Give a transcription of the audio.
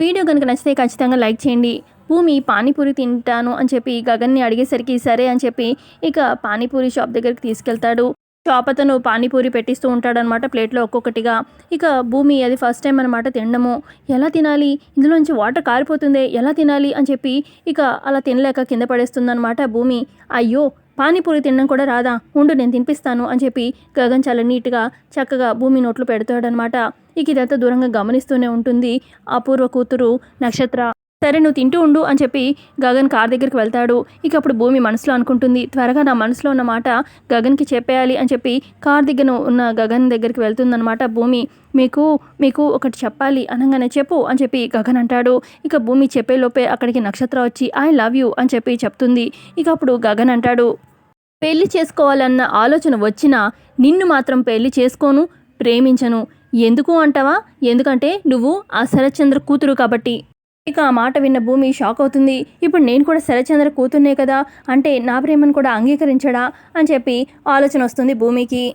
Video కనుక నచ్చితే ఖచ్చితంగా లైక్ చేయండి. భూమి పానీపూరి తింటాను అని చెప్పి గగన్ని అడిగేసరికి సరే అని చెప్పి ఇక పానీపూరి షాప్ దగ్గరికి తీసుకెళ్తాడు. షాప్ అతను పానీపూరి పెట్టిస్తూ ఉంటాడనమాట ప్లేట్లో ఒక్కొక్కటిగా. ఇక భూమి అది ఫస్ట్ టైం అనమాట తినడము. ఎలా తినాలి? ఇందులోంచి వాటర్ కారిపోతుంది? ఎలా తినాలి? అని చెప్పి ఇక అలా తినలేక కింద పడేస్తుందనమాట భూమి. అయ్యో! పానీపూరి తినడం కూడా రాదా? ఉండు నేను తినిపిస్తాను అని చెప్పి గగన్ చాలా నీట్గా చక్కగా భూమి నోట్లు పెడతాడనమాట ఇక ఇదంతా దూరంగా గమనిస్తూనే ఉంటుంది అపూర్వ కూతురు నక్షత్ర. సరే నువ్వు తింటూ ఉండు అని చెప్పి గగన్ కార్ దగ్గరికి వెళ్తాడు. ఇక అప్పుడు భూమి మనసులో అనుకుంటుంది. త్వరగా నా మనసులో ఉన్న మాట గగన్కి చెప్పేయాలి అని చెప్పి కార్ దగ్గర ఉన్న గగన్ దగ్గరికి వెళ్తుందనమాట భూమి మీకు మీకు ఒకటి చెప్పాలి అనగానే చెప్పు అని చెప్పి గగన్ అంటాడు. ఇక భూమి చెప్పేలోపే అక్కడికి నక్షత్ర వచ్చి ఐ లవ్ యూ అని చెప్పి చెప్తుంది. ఇక అప్పుడు గగన్ అంటాడు పెళ్ళి చేసుకోవాలన్న ఆలోచన వచ్చినా నిన్ను మాత్రం పెళ్ళి చేసుకోను ప్రేమించను. ఎందుకు అంటావా? ఎందుకంటే నువ్వు ఆ శరత్చంద్ర కూతురు కాబట్టి. ఇక ఆ మాట విన్న భూమి షాక్ అవుతుంది. ఇప్పుడు నేను కూడా శరత్చంద్ర కూతుర్నే కదా? అంటే నా ప్రేమను కూడా అంగీకరించడా? అని చెప్పి ఆలోచన వస్తుంది భూమికి.